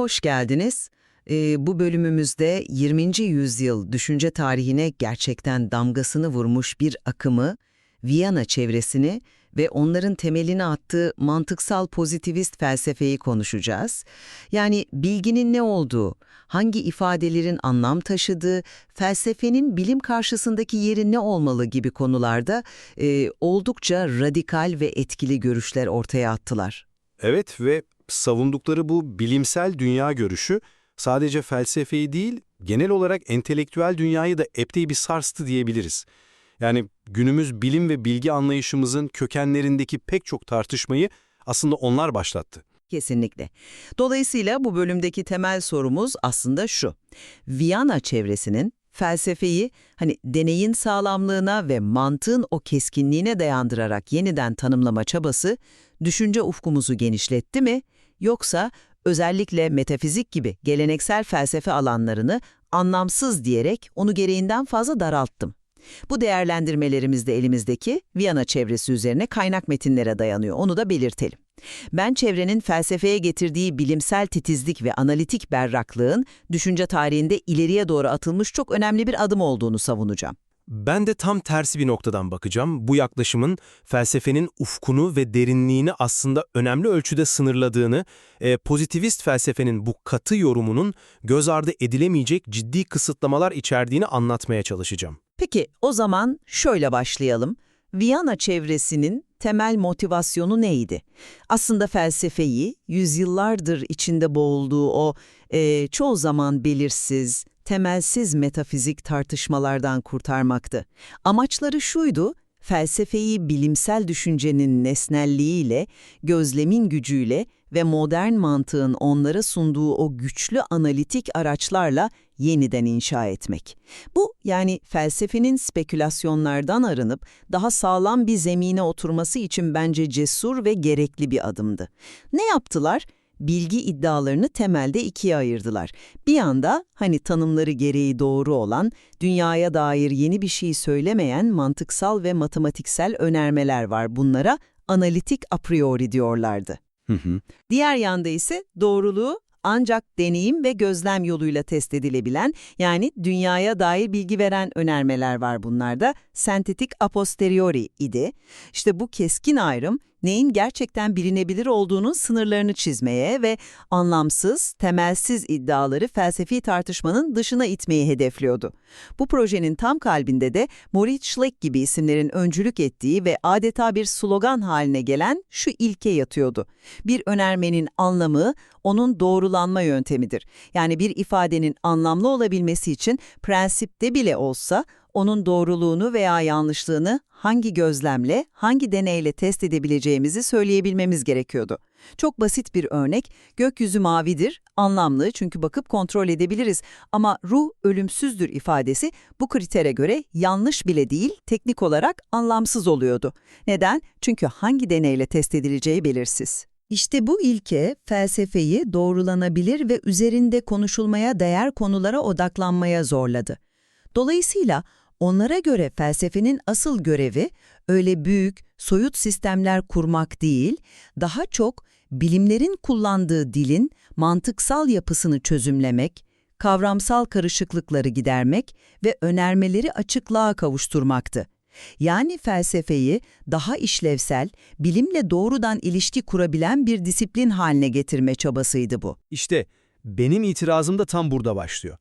hoş geldiniz. Ee, bu bölümümüzde 20. yüzyıl düşünce tarihine gerçekten damgasını vurmuş bir akımı, Viyana çevresini ve onların temelini attığı mantıksal pozitivist felsefeyi konuşacağız. Yani bilginin ne olduğu, hangi ifadelerin anlam taşıdığı, felsefenin bilim karşısındaki yeri ne olmalı gibi konularda e, oldukça radikal ve etkili görüşler ortaya attılar. Evet ve savundukları bu bilimsel dünya görüşü sadece felsefeyi değil, genel olarak entelektüel dünyayı da epey bir sarstı diyebiliriz. Yani günümüz bilim ve bilgi anlayışımızın kökenlerindeki pek çok tartışmayı aslında onlar başlattı. Kesinlikle. Dolayısıyla bu bölümdeki temel sorumuz aslında şu. Viyana çevresinin felsefeyi hani deneyin sağlamlığına ve mantığın o keskinliğine dayandırarak yeniden tanımlama çabası düşünce ufkumuzu genişletti mi yoksa özellikle metafizik gibi geleneksel felsefe alanlarını anlamsız diyerek onu gereğinden fazla daralttım. Bu değerlendirmelerimiz de elimizdeki Viyana çevresi üzerine kaynak metinlere dayanıyor, onu da belirtelim. Ben çevrenin felsefeye getirdiği bilimsel titizlik ve analitik berraklığın düşünce tarihinde ileriye doğru atılmış çok önemli bir adım olduğunu savunacağım. Ben de tam tersi bir noktadan bakacağım. Bu yaklaşımın felsefenin ufkunu ve derinliğini aslında önemli ölçüde sınırladığını, e, pozitivist felsefenin bu katı yorumunun göz ardı edilemeyecek ciddi kısıtlamalar içerdiğini anlatmaya çalışacağım. Peki o zaman şöyle başlayalım. Viyana çevresinin temel motivasyonu neydi? Aslında felsefeyi yüzyıllardır içinde boğulduğu o e, çoğu zaman belirsiz, temelsiz metafizik tartışmalardan kurtarmaktı. Amaçları şuydu, felsefeyi bilimsel düşüncenin nesnelliğiyle, gözlemin gücüyle ve modern mantığın onlara sunduğu o güçlü analitik araçlarla yeniden inşa etmek. Bu yani felsefenin spekülasyonlardan arınıp daha sağlam bir zemine oturması için bence cesur ve gerekli bir adımdı. Ne yaptılar? Bilgi iddialarını temelde ikiye ayırdılar. Bir yanda hani tanımları gereği doğru olan, dünyaya dair yeni bir şey söylemeyen mantıksal ve matematiksel önermeler var. Bunlara analitik a priori diyorlardı. Hı hı. Diğer yanda ise doğruluğu ancak deneyim ve gözlem yoluyla test edilebilen yani dünyaya dair bilgi veren önermeler var bunlarda. Sentetik a posteriori idi. İşte bu keskin ayrım neyin gerçekten bilinebilir olduğunun sınırlarını çizmeye ve anlamsız, temelsiz iddiaları felsefi tartışmanın dışına itmeyi hedefliyordu. Bu projenin tam kalbinde de Moritz Schleck gibi isimlerin öncülük ettiği ve adeta bir slogan haline gelen şu ilke yatıyordu. Bir önermenin anlamı onun doğrulanma yöntemidir. Yani bir ifadenin anlamlı olabilmesi için prensipte bile olsa onun doğruluğunu veya yanlışlığını hangi gözlemle, hangi deneyle test edebileceğimizi söyleyebilmemiz gerekiyordu. Çok basit bir örnek, gökyüzü mavidir, anlamlı çünkü bakıp kontrol edebiliriz ama ruh ölümsüzdür ifadesi bu kritere göre yanlış bile değil, teknik olarak anlamsız oluyordu. Neden? Çünkü hangi deneyle test edileceği belirsiz. İşte bu ilke felsefeyi doğrulanabilir ve üzerinde konuşulmaya değer konulara odaklanmaya zorladı. Dolayısıyla onlara göre felsefenin asıl görevi öyle büyük, soyut sistemler kurmak değil, daha çok bilimlerin kullandığı dilin mantıksal yapısını çözümlemek, kavramsal karışıklıkları gidermek ve önermeleri açıklığa kavuşturmaktı. Yani felsefeyi daha işlevsel, bilimle doğrudan ilişki kurabilen bir disiplin haline getirme çabasıydı bu. İşte benim itirazım da tam burada başlıyor.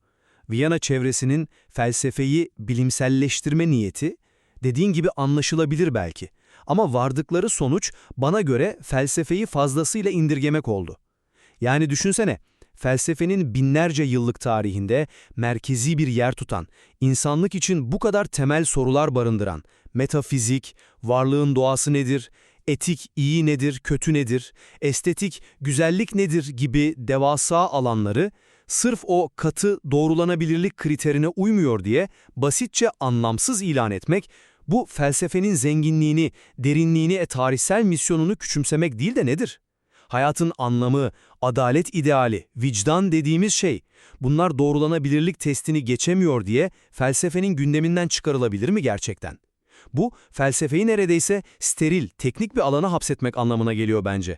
Viyana çevresinin felsefeyi bilimselleştirme niyeti, dediğin gibi anlaşılabilir belki. Ama vardıkları sonuç bana göre felsefeyi fazlasıyla indirgemek oldu. Yani düşünsene, felsefenin binlerce yıllık tarihinde merkezi bir yer tutan, insanlık için bu kadar temel sorular barındıran, metafizik, varlığın doğası nedir, etik iyi nedir, kötü nedir, estetik, güzellik nedir gibi devasa alanları, sırf o katı doğrulanabilirlik kriterine uymuyor diye basitçe anlamsız ilan etmek, bu felsefenin zenginliğini, derinliğini e tarihsel misyonunu küçümsemek değil de nedir? Hayatın anlamı, adalet ideali, vicdan dediğimiz şey, bunlar doğrulanabilirlik testini geçemiyor diye felsefenin gündeminden çıkarılabilir mi gerçekten? Bu, felsefeyi neredeyse steril, teknik bir alana hapsetmek anlamına geliyor bence.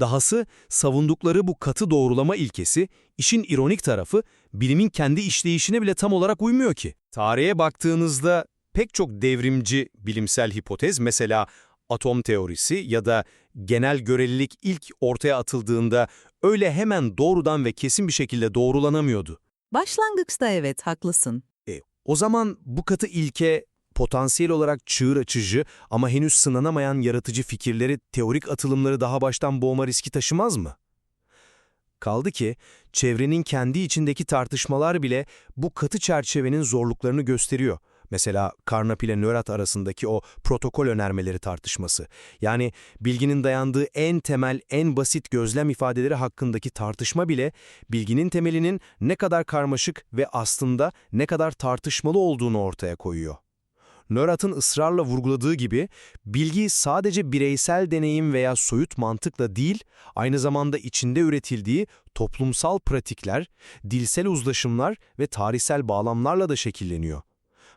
Dahası savundukları bu katı doğrulama ilkesi, işin ironik tarafı bilimin kendi işleyişine bile tam olarak uymuyor ki. Tarihe baktığınızda pek çok devrimci bilimsel hipotez mesela atom teorisi ya da genel görelilik ilk ortaya atıldığında öyle hemen doğrudan ve kesin bir şekilde doğrulanamıyordu. Başlangıçta evet, haklısın. E, o zaman bu katı ilke potansiyel olarak çığır açıcı ama henüz sınanamayan yaratıcı fikirleri, teorik atılımları daha baştan boğma riski taşımaz mı? Kaldı ki çevrenin kendi içindeki tartışmalar bile bu katı çerçevenin zorluklarını gösteriyor. Mesela Carnap ile Nörat arasındaki o protokol önermeleri tartışması. Yani bilginin dayandığı en temel, en basit gözlem ifadeleri hakkındaki tartışma bile bilginin temelinin ne kadar karmaşık ve aslında ne kadar tartışmalı olduğunu ortaya koyuyor. Nörat'ın ısrarla vurguladığı gibi, bilgi sadece bireysel deneyim veya soyut mantıkla değil, aynı zamanda içinde üretildiği toplumsal pratikler, dilsel uzlaşımlar ve tarihsel bağlamlarla da şekilleniyor.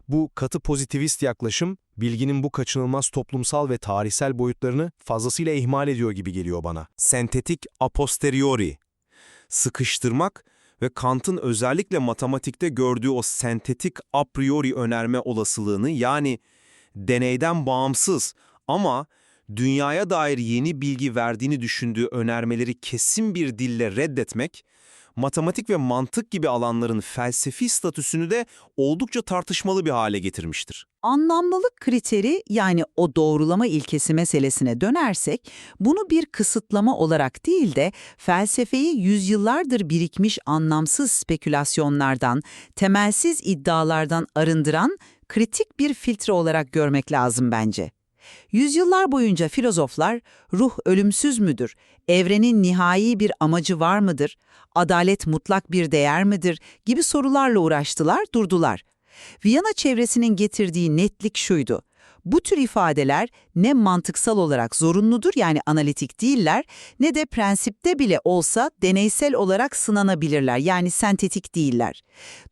Bu katı pozitivist yaklaşım, bilginin bu kaçınılmaz toplumsal ve tarihsel boyutlarını fazlasıyla ihmal ediyor gibi geliyor bana. Sentetik a posteriori, sıkıştırmak ve Kant'ın özellikle matematikte gördüğü o sentetik a priori önerme olasılığını yani deneyden bağımsız ama dünyaya dair yeni bilgi verdiğini düşündüğü önermeleri kesin bir dille reddetmek, matematik ve mantık gibi alanların felsefi statüsünü de oldukça tartışmalı bir hale getirmiştir. Anlamlılık kriteri yani o doğrulama ilkesi meselesine dönersek, bunu bir kısıtlama olarak değil de felsefeyi yüzyıllardır birikmiş anlamsız spekülasyonlardan, temelsiz iddialardan arındıran kritik bir filtre olarak görmek lazım bence. Yüzyıllar boyunca filozoflar ruh ölümsüz müdür, evrenin nihai bir amacı var mıdır, adalet mutlak bir değer midir gibi sorularla uğraştılar, durdular. Viyana çevresinin getirdiği netlik şuydu. Bu tür ifadeler ne mantıksal olarak zorunludur yani analitik değiller ne de prensipte bile olsa deneysel olarak sınanabilirler yani sentetik değiller.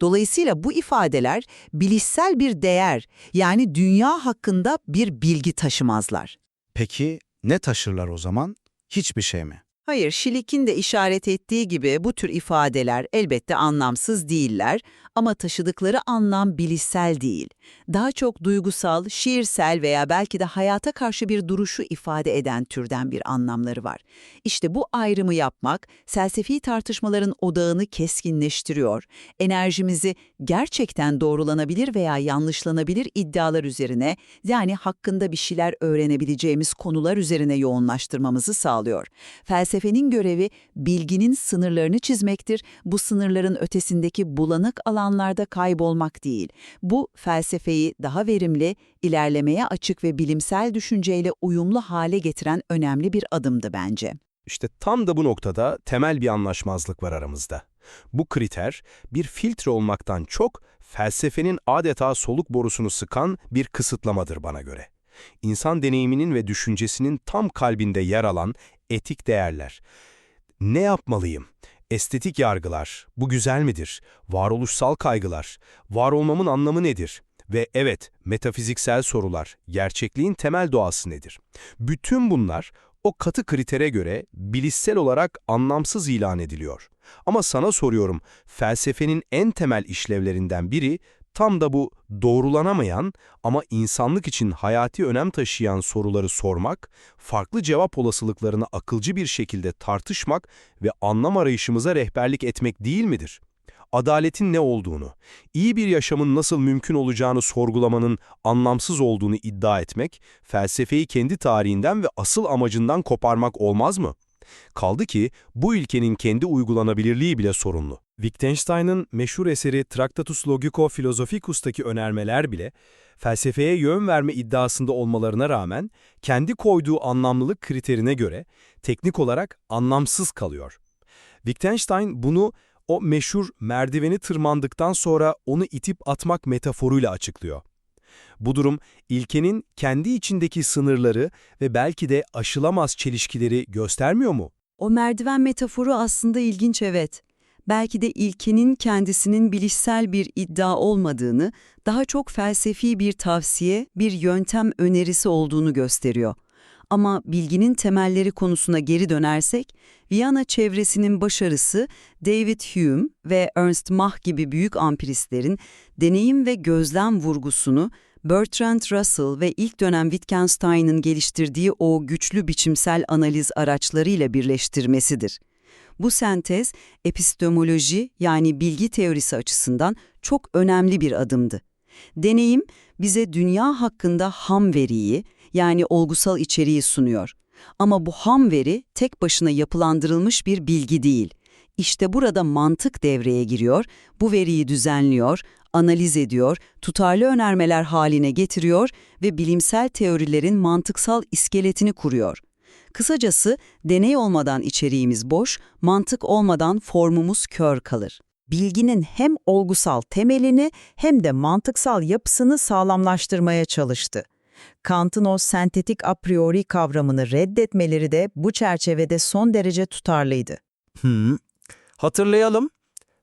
Dolayısıyla bu ifadeler bilişsel bir değer yani dünya hakkında bir bilgi taşımazlar. Peki ne taşırlar o zaman? Hiçbir şey mi? Hayır, Schlick'in de işaret ettiği gibi bu tür ifadeler elbette anlamsız değiller ama taşıdıkları anlam bilişsel değil. Daha çok duygusal, şiirsel veya belki de hayata karşı bir duruşu ifade eden türden bir anlamları var. İşte bu ayrımı yapmak, felsefi tartışmaların odağını keskinleştiriyor, enerjimizi gerçekten doğrulanabilir veya yanlışlanabilir iddialar üzerine, yani hakkında bir şeyler öğrenebileceğimiz konular üzerine yoğunlaştırmamızı sağlıyor. Felsefenin görevi bilginin sınırlarını çizmektir, bu sınırların ötesindeki bulanık alan alanlarda kaybolmak değil. Bu felsefeyi daha verimli, ilerlemeye açık ve bilimsel düşünceyle uyumlu hale getiren önemli bir adımdı bence. İşte tam da bu noktada temel bir anlaşmazlık var aramızda. Bu kriter bir filtre olmaktan çok felsefenin adeta soluk borusunu sıkan bir kısıtlamadır bana göre. İnsan deneyiminin ve düşüncesinin tam kalbinde yer alan etik değerler. Ne yapmalıyım? Estetik yargılar, bu güzel midir? Varoluşsal kaygılar, var olmamın anlamı nedir? Ve evet, metafiziksel sorular, gerçekliğin temel doğası nedir? Bütün bunlar o katı kritere göre bilişsel olarak anlamsız ilan ediliyor. Ama sana soruyorum, felsefenin en temel işlevlerinden biri Tam da bu doğrulanamayan ama insanlık için hayati önem taşıyan soruları sormak, farklı cevap olasılıklarını akılcı bir şekilde tartışmak ve anlam arayışımıza rehberlik etmek değil midir? Adaletin ne olduğunu, iyi bir yaşamın nasıl mümkün olacağını sorgulamanın anlamsız olduğunu iddia etmek, felsefeyi kendi tarihinden ve asıl amacından koparmak olmaz mı? Kaldı ki bu ilkenin kendi uygulanabilirliği bile sorunlu. Wittgenstein'ın meşhur eseri Tractatus Logico Philosophicus'taki önermeler bile felsefeye yön verme iddiasında olmalarına rağmen kendi koyduğu anlamlılık kriterine göre teknik olarak anlamsız kalıyor. Wittgenstein bunu o meşhur merdiveni tırmandıktan sonra onu itip atmak metaforuyla açıklıyor. Bu durum ilkenin kendi içindeki sınırları ve belki de aşılamaz çelişkileri göstermiyor mu? O merdiven metaforu aslında ilginç evet. Belki de ilkenin kendisinin bilişsel bir iddia olmadığını, daha çok felsefi bir tavsiye, bir yöntem önerisi olduğunu gösteriyor. Ama bilginin temelleri konusuna geri dönersek, Viyana çevresinin başarısı David Hume ve Ernst Mach gibi büyük ampiristlerin deneyim ve gözlem vurgusunu Bertrand Russell ve ilk dönem Wittgenstein'ın geliştirdiği o güçlü biçimsel analiz araçlarıyla birleştirmesidir. Bu sentez, epistemoloji yani bilgi teorisi açısından çok önemli bir adımdı. Deneyim, bize dünya hakkında ham veriyi, yani olgusal içeriği sunuyor. Ama bu ham veri tek başına yapılandırılmış bir bilgi değil. İşte burada mantık devreye giriyor, bu veriyi düzenliyor, analiz ediyor, tutarlı önermeler haline getiriyor ve bilimsel teorilerin mantıksal iskeletini kuruyor. Kısacası deney olmadan içeriğimiz boş, mantık olmadan formumuz kör kalır. Bilginin hem olgusal temelini hem de mantıksal yapısını sağlamlaştırmaya çalıştı. Kant'ın o sentetik a priori kavramını reddetmeleri de bu çerçevede son derece tutarlıydı. Hmm. Hatırlayalım.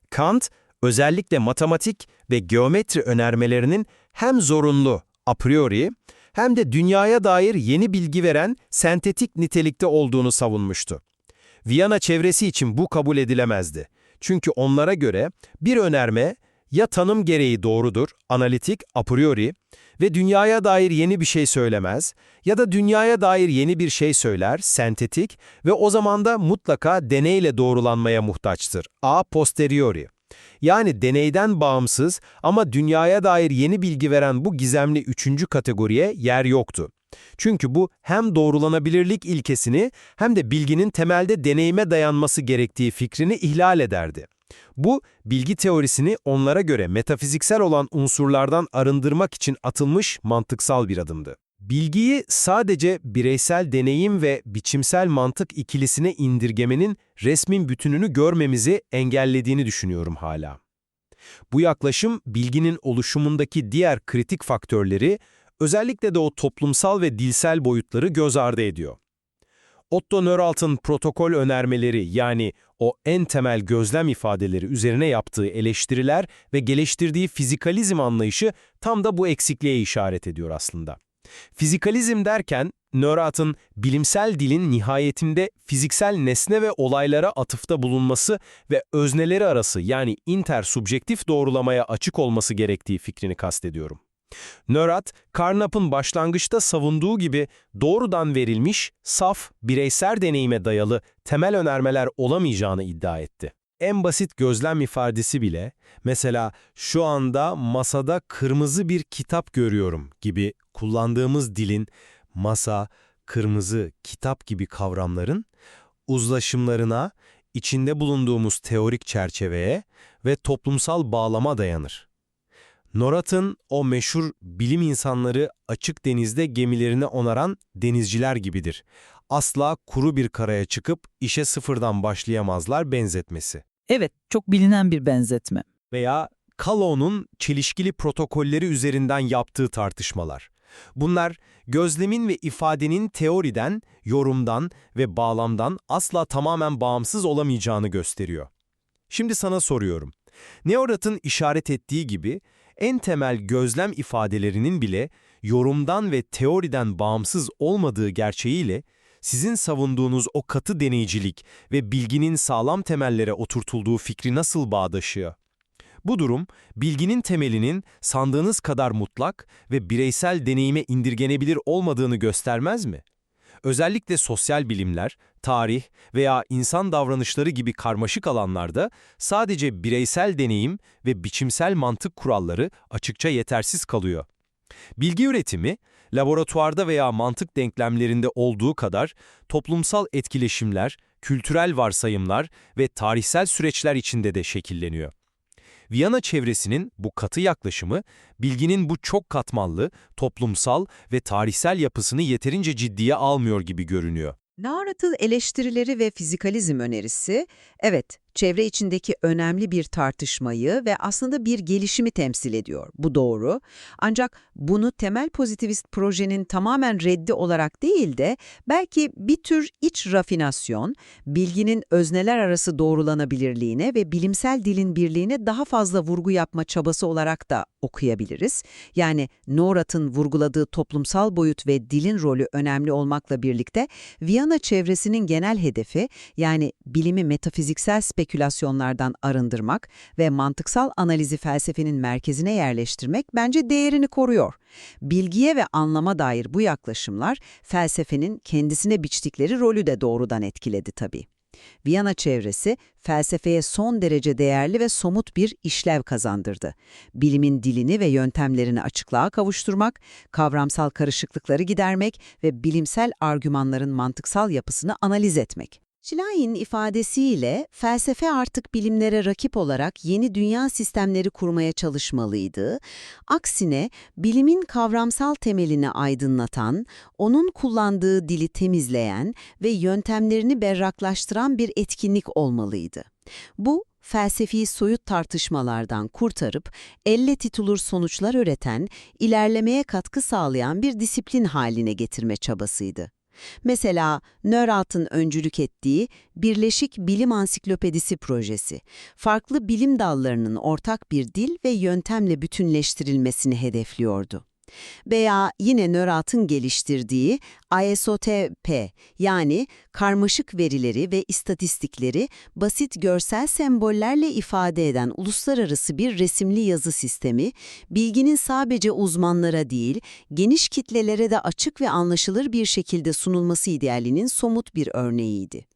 Kant, özellikle matematik ve geometri önermelerinin hem zorunlu, a priori, hem de dünyaya dair yeni bilgi veren sentetik nitelikte olduğunu savunmuştu. Viyana çevresi için bu kabul edilemezdi. Çünkü onlara göre bir önerme ya tanım gereği doğrudur, analitik, a priori ve dünyaya dair yeni bir şey söylemez ya da dünyaya dair yeni bir şey söyler, sentetik ve o zaman da mutlaka deneyle doğrulanmaya muhtaçtır, a posteriori. Yani deneyden bağımsız ama dünyaya dair yeni bilgi veren bu gizemli üçüncü kategoriye yer yoktu. Çünkü bu hem doğrulanabilirlik ilkesini hem de bilginin temelde deneyime dayanması gerektiği fikrini ihlal ederdi. Bu, bilgi teorisini onlara göre metafiziksel olan unsurlardan arındırmak için atılmış mantıksal bir adımdı. Bilgiyi sadece bireysel deneyim ve biçimsel mantık ikilisine indirgemenin resmin bütününü görmemizi engellediğini düşünüyorum hala. Bu yaklaşım bilginin oluşumundaki diğer kritik faktörleri, özellikle de o toplumsal ve dilsel boyutları göz ardı ediyor. Otto Neurath'ın protokol önermeleri yani o en temel gözlem ifadeleri üzerine yaptığı eleştiriler ve geliştirdiği fizikalizm anlayışı tam da bu eksikliğe işaret ediyor aslında. Fizikalizm derken, Neurath'ın bilimsel dilin nihayetinde fiziksel nesne ve olaylara atıfta bulunması ve özneleri arası yani intersubjektif doğrulamaya açık olması gerektiği fikrini kastediyorum. Neurath, Carnap'ın başlangıçta savunduğu gibi doğrudan verilmiş, saf, bireysel deneyime dayalı temel önermeler olamayacağını iddia etti. En basit gözlem ifadesi bile, mesela şu anda masada kırmızı bir kitap görüyorum gibi kullandığımız dilin masa, kırmızı, kitap gibi kavramların uzlaşımlarına, içinde bulunduğumuz teorik çerçeveye ve toplumsal bağlama dayanır. Norat'ın o meşhur bilim insanları açık denizde gemilerini onaran denizciler gibidir. Asla kuru bir karaya çıkıp işe sıfırdan başlayamazlar benzetmesi. Evet, çok bilinen bir benzetme. Veya Kalo'nun çelişkili protokolleri üzerinden yaptığı tartışmalar. Bunlar gözlemin ve ifadenin teoriden, yorumdan ve bağlamdan asla tamamen bağımsız olamayacağını gösteriyor. Şimdi sana soruyorum. Neorat'ın işaret ettiği gibi en temel gözlem ifadelerinin bile yorumdan ve teoriden bağımsız olmadığı gerçeğiyle sizin savunduğunuz o katı deneycilik ve bilginin sağlam temellere oturtulduğu fikri nasıl bağdaşıyor? Bu durum, bilginin temelinin sandığınız kadar mutlak ve bireysel deneyime indirgenebilir olmadığını göstermez mi? Özellikle sosyal bilimler, tarih veya insan davranışları gibi karmaşık alanlarda sadece bireysel deneyim ve biçimsel mantık kuralları açıkça yetersiz kalıyor. Bilgi üretimi, laboratuvarda veya mantık denklemlerinde olduğu kadar toplumsal etkileşimler, kültürel varsayımlar ve tarihsel süreçler içinde de şekilleniyor. Viyana çevresinin bu katı yaklaşımı, bilginin bu çok katmanlı, toplumsal ve tarihsel yapısını yeterince ciddiye almıyor gibi görünüyor. Narat'ın eleştirileri ve fizikalizm önerisi, evet çevre içindeki önemli bir tartışmayı ve aslında bir gelişimi temsil ediyor. Bu doğru. Ancak bunu temel pozitivist projenin tamamen reddi olarak değil de belki bir tür iç rafinasyon, bilginin özneler arası doğrulanabilirliğine ve bilimsel dilin birliğine daha fazla vurgu yapma çabası olarak da okuyabiliriz. Yani Norat'ın vurguladığı toplumsal boyut ve dilin rolü önemli olmakla birlikte Viyana çevresinin genel hedefi yani bilimi metafiziksel spekülasyonlardan arındırmak ve mantıksal analizi felsefenin merkezine yerleştirmek bence değerini koruyor. Bilgiye ve anlama dair bu yaklaşımlar felsefenin kendisine biçtikleri rolü de doğrudan etkiledi tabii. Viyana çevresi felsefeye son derece değerli ve somut bir işlev kazandırdı. Bilimin dilini ve yöntemlerini açıklığa kavuşturmak, kavramsal karışıklıkları gidermek ve bilimsel argümanların mantıksal yapısını analiz etmek. Schleier'in ifadesiyle felsefe artık bilimlere rakip olarak yeni dünya sistemleri kurmaya çalışmalıydı. Aksine bilimin kavramsal temelini aydınlatan, onun kullandığı dili temizleyen ve yöntemlerini berraklaştıran bir etkinlik olmalıydı. Bu, felsefi soyut tartışmalardan kurtarıp, elle tutulur sonuçlar üreten, ilerlemeye katkı sağlayan bir disiplin haline getirme çabasıydı. Mesela Nörat'ın öncülük ettiği Birleşik Bilim Ansiklopedisi projesi, farklı bilim dallarının ortak bir dil ve yöntemle bütünleştirilmesini hedefliyordu. Veya yine Nörat'ın geliştirdiği ISOTP yani karmaşık verileri ve istatistikleri basit görsel sembollerle ifade eden uluslararası bir resimli yazı sistemi, bilginin sadece uzmanlara değil, geniş kitlelere de açık ve anlaşılır bir şekilde sunulması idealinin somut bir örneğiydi.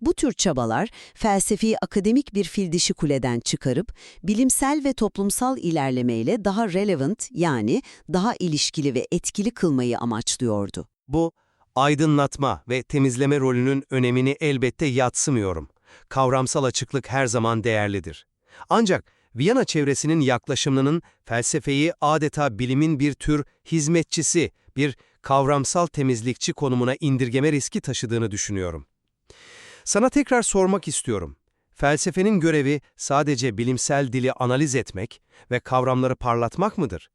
Bu tür çabalar felsefi akademik bir fil dişi kuleden çıkarıp bilimsel ve toplumsal ilerlemeyle daha relevant yani daha ilişkili ve etkili kılmayı amaçlıyordu. Bu, aydınlatma ve temizleme rolünün önemini elbette yatsımıyorum. Kavramsal açıklık her zaman değerlidir. Ancak Viyana çevresinin yaklaşımının felsefeyi adeta bilimin bir tür hizmetçisi, bir kavramsal temizlikçi konumuna indirgeme riski taşıdığını düşünüyorum. Sana tekrar sormak istiyorum. Felsefenin görevi sadece bilimsel dili analiz etmek ve kavramları parlatmak mıdır?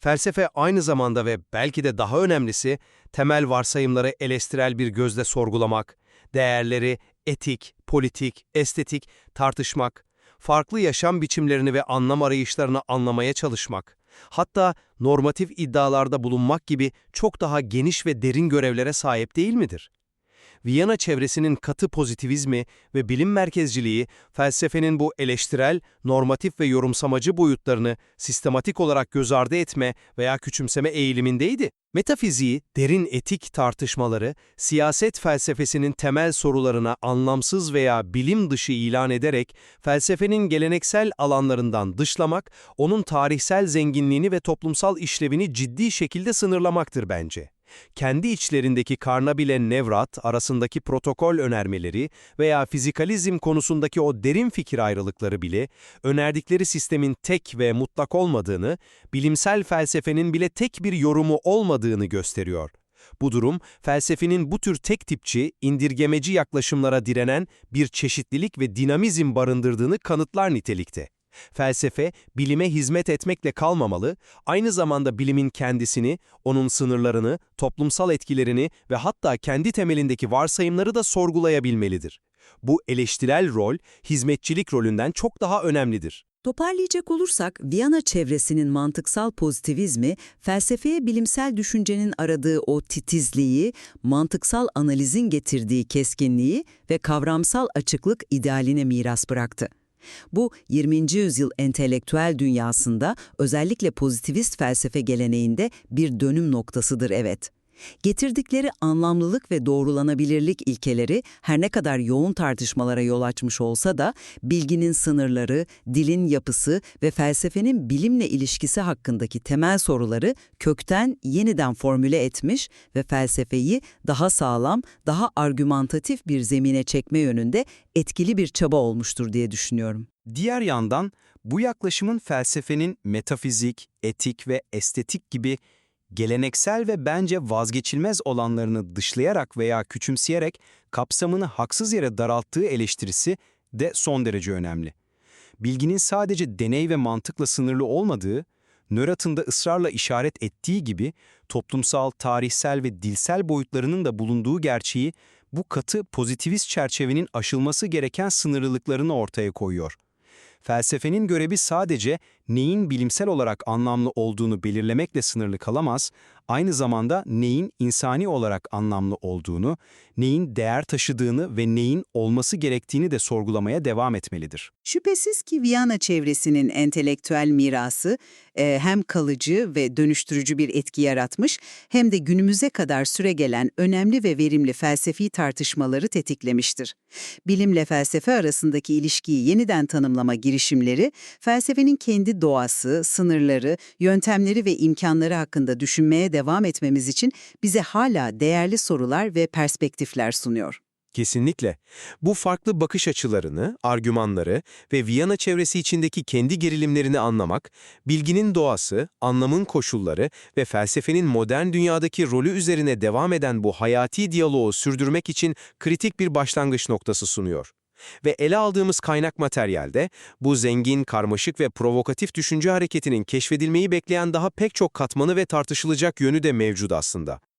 Felsefe aynı zamanda ve belki de daha önemlisi, temel varsayımları eleştirel bir gözle sorgulamak, değerleri etik, politik, estetik tartışmak, farklı yaşam biçimlerini ve anlam arayışlarını anlamaya çalışmak, hatta normatif iddialarda bulunmak gibi çok daha geniş ve derin görevlere sahip değil midir? Viyana çevresinin katı pozitivizmi ve bilim merkezciliği, felsefenin bu eleştirel, normatif ve yorumsamacı boyutlarını sistematik olarak göz ardı etme veya küçümseme eğilimindeydi. Metafiziği, derin etik tartışmaları, siyaset felsefesinin temel sorularına anlamsız veya bilim dışı ilan ederek felsefenin geleneksel alanlarından dışlamak, onun tarihsel zenginliğini ve toplumsal işlevini ciddi şekilde sınırlamaktır bence kendi içlerindeki Carnap ile Nevrat arasındaki protokol önermeleri veya fizikalizm konusundaki o derin fikir ayrılıkları bile, önerdikleri sistemin tek ve mutlak olmadığını, bilimsel felsefenin bile tek bir yorumu olmadığını gösteriyor. Bu durum, felsefenin bu tür tek tipçi, indirgemeci yaklaşımlara direnen bir çeşitlilik ve dinamizm barındırdığını kanıtlar nitelikte. Felsefe, bilime hizmet etmekle kalmamalı, aynı zamanda bilimin kendisini, onun sınırlarını, toplumsal etkilerini ve hatta kendi temelindeki varsayımları da sorgulayabilmelidir. Bu eleştirel rol, hizmetçilik rolünden çok daha önemlidir. Toparlayacak olursak, Viyana çevresinin mantıksal pozitivizmi, felsefeye bilimsel düşüncenin aradığı o titizliği, mantıksal analizin getirdiği keskinliği ve kavramsal açıklık idealine miras bıraktı. Bu 20. yüzyıl entelektüel dünyasında özellikle pozitivist felsefe geleneğinde bir dönüm noktasıdır evet. Getirdikleri anlamlılık ve doğrulanabilirlik ilkeleri her ne kadar yoğun tartışmalara yol açmış olsa da bilginin sınırları, dilin yapısı ve felsefenin bilimle ilişkisi hakkındaki temel soruları kökten yeniden formüle etmiş ve felsefeyi daha sağlam, daha argümantatif bir zemine çekme yönünde etkili bir çaba olmuştur diye düşünüyorum. Diğer yandan bu yaklaşımın felsefenin metafizik, etik ve estetik gibi geleneksel ve bence vazgeçilmez olanlarını dışlayarak veya küçümseyerek kapsamını haksız yere daralttığı eleştirisi de son derece önemli. Bilginin sadece deney ve mantıkla sınırlı olmadığı, Nörat'ın da ısrarla işaret ettiği gibi toplumsal, tarihsel ve dilsel boyutlarının da bulunduğu gerçeği bu katı pozitivist çerçevenin aşılması gereken sınırlılıklarını ortaya koyuyor. Felsefenin görevi sadece neyin bilimsel olarak anlamlı olduğunu belirlemekle sınırlı kalamaz, aynı zamanda neyin insani olarak anlamlı olduğunu, neyin değer taşıdığını ve neyin olması gerektiğini de sorgulamaya devam etmelidir. Şüphesiz ki Viyana çevresinin entelektüel mirası e, hem kalıcı ve dönüştürücü bir etki yaratmış hem de günümüze kadar süregelen önemli ve verimli felsefi tartışmaları tetiklemiştir. Bilimle felsefe arasındaki ilişkiyi yeniden tanımlama girişimleri, felsefenin kendi doğası, sınırları, yöntemleri ve imkanları hakkında düşünmeye devam etmemiz için bize hala değerli sorular ve perspektifler sunuyor. Kesinlikle. Bu farklı bakış açılarını, argümanları ve Viyana çevresi içindeki kendi gerilimlerini anlamak, bilginin doğası, anlamın koşulları ve felsefenin modern dünyadaki rolü üzerine devam eden bu hayati diyaloğu sürdürmek için kritik bir başlangıç noktası sunuyor. Ve ele aldığımız kaynak materyalde bu zengin, karmaşık ve provokatif düşünce hareketinin keşfedilmeyi bekleyen daha pek çok katmanı ve tartışılacak yönü de mevcut aslında.